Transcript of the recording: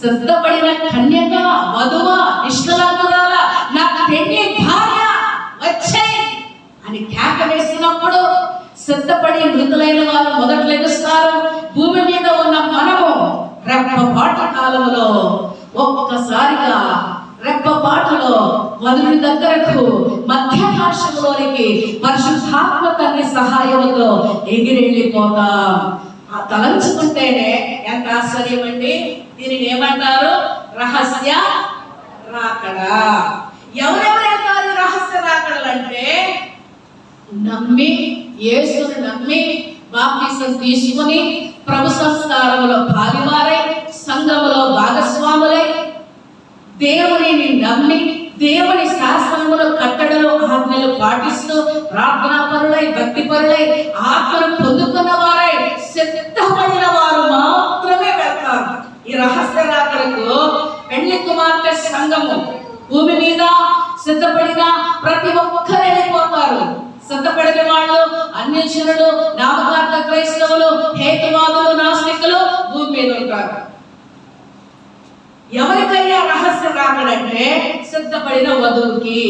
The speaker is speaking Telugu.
సిద్ధపడిన కన్యక వధువ నిష్కలంకురాల నా పెళ్ళి భార్య వచ్చే అని కేక వేసినప్పుడు సిద్ధపడి మృతులైన వారు మొదట లెగుస్తారు. భూమి మీద ఉన్న మనము రెప్పపాటు కాలంలో ఒక్కసారిగా రెప్పపాటులో వధువుని దగ్గరకు మధ్యాకాశంలోనికి పరిశుద్ధాత్మ తల్లి సహాయంతో ఎగిరెళ్ళిపోతాం. తలంచుకుంటేనే ఎంత ఆశ్చర్యం అండి? దీనిని ఏమంటారు? రహస్య రాకడా. ఎవరెవరు వెళ్తారు రహస్య రాకడలు అంటే? నమ్మి యేసుని నమ్మి బాప్తిసం తీసుకుని ప్రభు సంస్కారములో భాగివారై సంఘములో భాగస్వాములై దేవునిని నమ్మి దేవుని శాస్త్రములు కట్టడలు ఆజ్ఞలు పాటిస్తూ ప్రార్థనాపరులై భక్తిపరులై ఆత్మను పొందుకున్న వారై సిద్ధపడిన వారు మాత్రమే వెళ్తారు ఈ రహస్య రాకడకు పెళ్ళి కుమార్తె సంఘము. భూమి మీద సిద్ధపడిన ప్రతి ఒక్కరు వెళ్ళిపోతారు సిద్ధపడిన వాళ్ళు అన్యజనులు నామకార్థ క్రైస్తవులు హేతువాదులు నాస్తికులు భూమి మీద ఉంటారు. ఎవరికయ్యా రహస్యం రాకడంటే సిద్ధపడిన వధువుకి